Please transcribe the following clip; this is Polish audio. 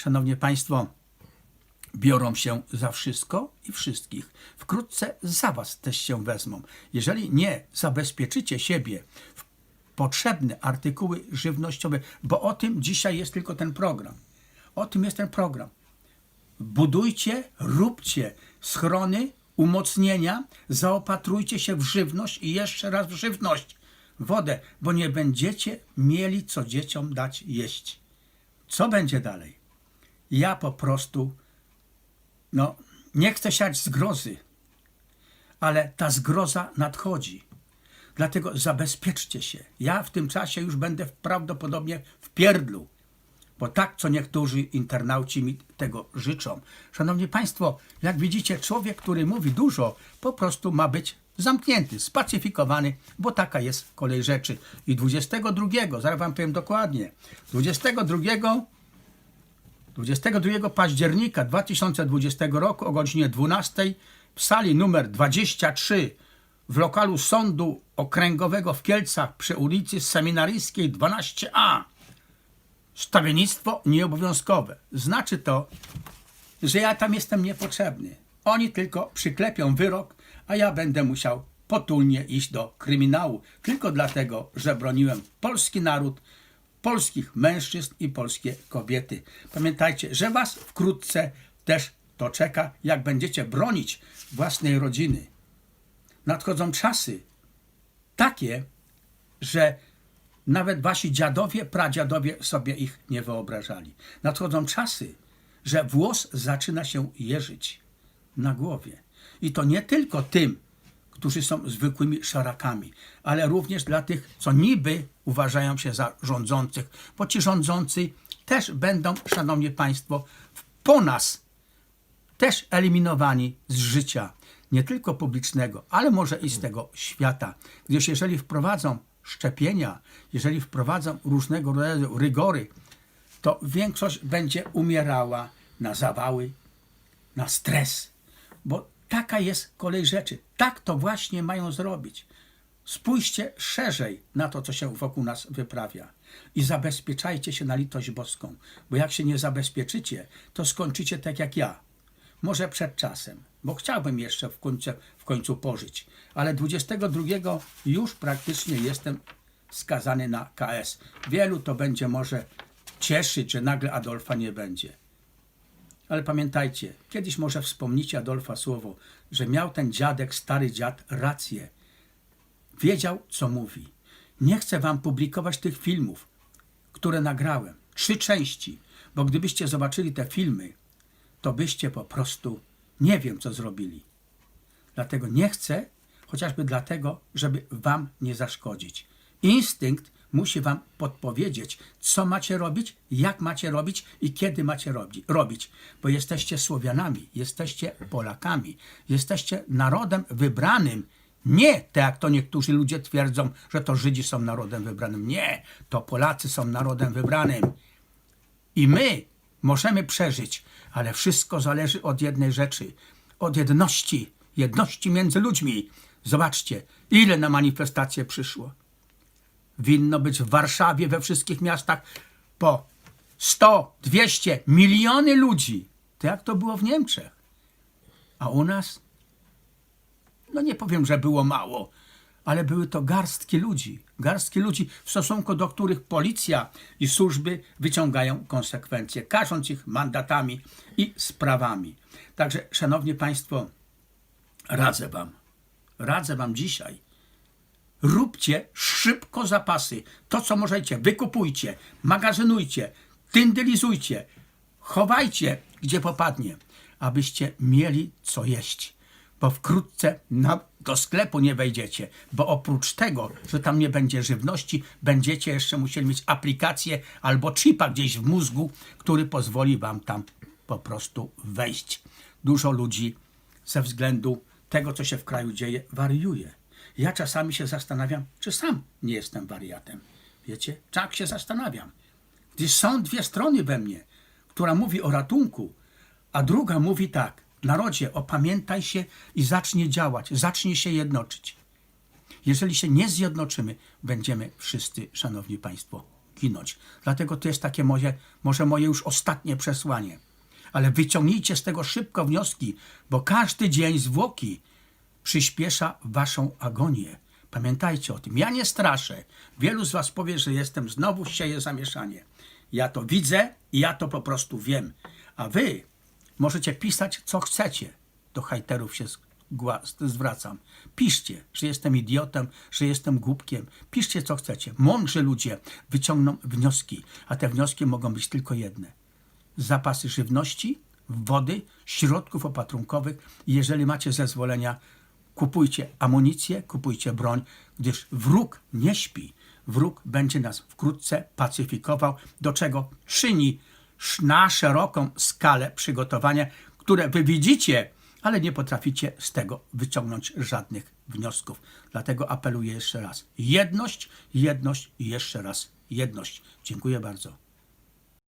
szanowni państwo, biorą się za wszystko i wszystkich. Wkrótce za was też się wezmą. Jeżeli nie zabezpieczycie siebie w potrzebne artykuły żywnościowe, bo o tym dzisiaj jest tylko ten program. O tym jest ten program. Budujcie, róbcie schrony, umocnienia, zaopatrujcie się w żywność i jeszcze raz w żywność, wodę, bo nie będziecie mieli co dzieciom dać jeść. Co będzie dalej? Ja po prostu, no, nie chcę siać zgrozy, ale ta zgroza nadchodzi. Dlatego zabezpieczcie się. Ja w tym czasie już będę prawdopodobnie w pierdlu, bo tak co niektórzy internauci mi tego życzą. Szanowni Państwo, jak widzicie, człowiek, który mówi dużo, po prostu ma być zamknięty, spacyfikowany, bo taka jest kolej rzeczy. I 22, zaraz Wam powiem dokładnie, 22 22 października 2020 roku o godzinie 12 w sali numer 23 w lokalu Sądu Okręgowego w Kielcach przy ulicy Seminaryjskiej 12a stawiennictwo nieobowiązkowe. Znaczy to, że ja tam jestem niepotrzebny. Oni tylko przyklepią wyrok, a ja będę musiał potulnie iść do kryminału. Tylko dlatego, że broniłem polski naród, polskich mężczyzn i polskie kobiety. Pamiętajcie, że was wkrótce też to czeka, jak będziecie bronić własnej rodziny. Nadchodzą czasy takie, że nawet wasi dziadowie, pradziadowie sobie ich nie wyobrażali. Nadchodzą czasy, że włos zaczyna się jeżyć na głowie. I to nie tylko tym, którzy są zwykłymi szarakami, ale również dla tych, co niby uważają się za rządzących, bo ci rządzący też będą, szanowni państwo, po nas też eliminowani z życia, nie tylko publicznego, ale może i z tego świata. Gdyż jeżeli wprowadzą szczepienia, jeżeli wprowadzą różnego rodzaju rygory, to większość będzie umierała na zawały, na stres, bo taka jest kolej rzeczy. Tak to właśnie mają zrobić. Spójrzcie szerzej na to, co się wokół nas wyprawia i zabezpieczajcie się na litość boską, bo jak się nie zabezpieczycie, to skończycie tak jak ja. Może przed czasem, bo chciałbym jeszcze w końcu, w końcu pożyć, ale 22 już praktycznie jestem skazany na KS. Wielu to będzie może cieszyć, że nagle Adolfa nie będzie. Ale pamiętajcie, kiedyś może wspomnicie Adolfa słowo, że miał ten dziadek, stary dziad, rację. Wiedział, co mówi. Nie chcę wam publikować tych filmów, które nagrałem. Trzy części, bo gdybyście zobaczyli te filmy, to byście po prostu nie wiem, co zrobili. Dlatego nie chcę, chociażby dlatego, żeby wam nie zaszkodzić. Instynkt musi wam podpowiedzieć, co macie robić, jak macie robić i kiedy macie robi- robić. Bo jesteście Słowianami, jesteście Polakami, jesteście narodem wybranym. Nie tak jak to niektórzy ludzie twierdzą, że to Żydzi są narodem wybranym. Nie, to Polacy są narodem wybranym. I my możemy przeżyć, ale wszystko zależy od jednej rzeczy: od jedności, jedności między ludźmi. Zobaczcie, ile na manifestację przyszło. Winno być w Warszawie, we wszystkich miastach po 100, 200, miliony ludzi. To jak to było w Niemczech? A u nas? No nie powiem, że było mało, ale były to garstki ludzi. Garstki ludzi, w stosunku do których policja i służby wyciągają konsekwencje, karząc ich mandatami i sprawami. Także, szanowni państwo, radzę wam, radzę wam dzisiaj, róbcie szybko zapasy. To, co możecie, wykupujcie, magazynujcie, tyndylizujcie, chowajcie, gdzie popadnie, abyście mieli co jeść. Bo wkrótce na, do sklepu nie wejdziecie, bo oprócz tego, że tam nie będzie żywności, będziecie jeszcze musieli mieć aplikację albo chipa gdzieś w mózgu, który pozwoli wam tam po prostu wejść. Dużo ludzi ze względu tego, co się w kraju dzieje, wariuje. Ja czasami się zastanawiam, czy sam nie jestem wariatem. Wiecie, tak się zastanawiam. Gdyż są dwie strony we mnie, która mówi o ratunku, a druga mówi tak, narodzie, opamiętaj się i zacznij działać, zacznij się jednoczyć. Jeżeli się nie zjednoczymy, będziemy wszyscy, szanowni państwo, ginąć. Dlatego to jest takie moje, może moje już ostatnie przesłanie. Ale wyciągnijcie z tego szybko wnioski, bo każdy dzień zwłoki przyspiesza waszą agonię. Pamiętajcie o tym. Ja nie straszę. Wielu z was powie, że jestem znowu sieję zamieszanie. Ja to widzę i ja to po prostu wiem. A wy możecie pisać, co chcecie. Do hajterów się zwracam. Piszcie, że jestem idiotem, że jestem głupkiem. Piszcie, co chcecie. Mądrzy ludzie wyciągną wnioski, a te wnioski mogą być tylko jedne zapasy żywności, wody, środków opatrunkowych. Jeżeli macie zezwolenia, kupujcie amunicję, kupujcie broń, gdyż wróg nie śpi. Wróg będzie nas wkrótce pacyfikował, do czego czyni na szeroką skalę przygotowania, które wy widzicie, ale nie potraficie z tego wyciągnąć żadnych wniosków. Dlatego apeluję jeszcze raz. Jedność, jedność i jeszcze raz jedność. Dziękuję bardzo.